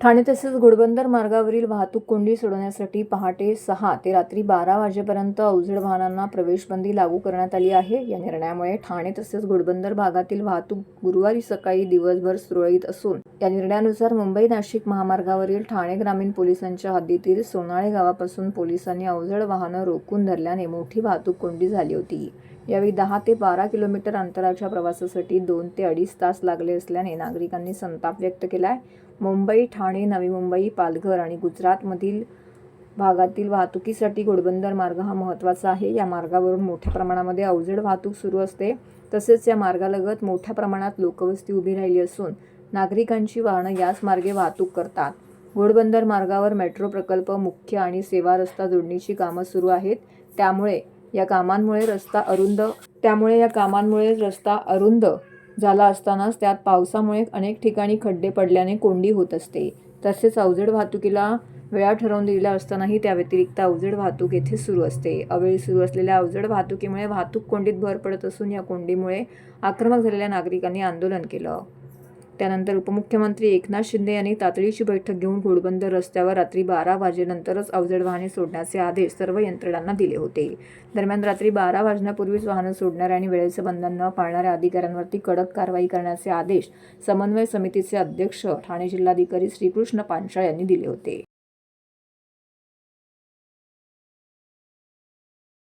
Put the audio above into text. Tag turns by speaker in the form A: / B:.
A: ठाणे तसेच घोडबंदर मार्गावरील वाहतूक कोंडी सोडवण्यासाठी पहाटे सहा ते रात्री बारा वाजेपर्यंत अवजड वाहनांना प्रवेशबंदी लागू करण्यात आली आहे. या निर्णयामुळे ठाणे तसेच घोडबंदर भागातील वाहतूक गुरुवारी सकाळी दिवसभर सुरळीत असून या निर्णयानुसार मुंबई नाशिक महामार्गावरील ठाणे ग्रामीण पोलिसांच्या हद्दीतील सोनाळे गावापासून पोलिसांनी अवजड वाहनं रोखून धरल्याने मोठी वाहतूक कोंडी झाली होती. यावेळी दहा ते बारा किलोमीटर अंतराच्या प्रवासासाठी दोन ते अडीच तास लागले असल्याने नागरिकांनी संताप व्यक्त केला आहे मुंबई ठाणे नवी मुंबई पालघर आणि गुजरातमधील भागातील वाहतुकीसाठी घोडबंदर मार्ग हा महत्त्वाचा आहे. या मार्गावरून मोठ्या प्रमाणामध्ये अवजड वाहतूक सुरू असते. तसेच या मार्गालगत मोठ्या प्रमाणात लोकवस्ती उभी राहिली असून नागरिकांची वाहनं याच मार्गे वाहतूक करतात. घोडबंदर मार्गावर मेट्रो प्रकल्प मुख्य आणि सेवा रस्ता जोडणीची कामं सुरू आहेत. त्यामुळे या कामांमुळे रस्ता अरुंद त्यामुळे या कामांमुळे रस्ता अरुंद झाला असतानाच त्यात पावसामुळे अनेक ठिकाणी खड्डे पडल्याने कोंडी होत असते. तसेच अवजड वाहतुकीला वेळा ठरवून दिलेल्या असतानाही त्या व्यतिरिक्त अवजड वाहतूक येथे सुरू असते. अवेळी सुरू असलेल्या अवजड वाहतुकीमुळे वाहतूक कोंडीत भर पडत असून या कोंडीमुळे आक्रमक झालेल्या नागरिकांनी आंदोलन केलं. त्यानंतर उपमुख्यमंत्री एकनाथ शिंदे यांनी तातडीची बैठक घेऊन घोडबंदर रस्त्यावर रात्री बारा वाजेनंतरच अवजड वाहने सोडण्याचे आदेश सर्व यंत्रणांना दिले होते. दरम्यान रात्री बारा वाजण्यापूर्वीच वाहनं सोडणाऱ्या आणि वेळेचं बंधन न पाळणाऱ्या अधिकाऱ्यांवरती कडक कारवाई करण्याचे आदेश समन्वय समितीचे अध्यक्ष ठाणे जिल्हाधिकारी श्रीकृष्ण पांचाळ यांनी दिले होते.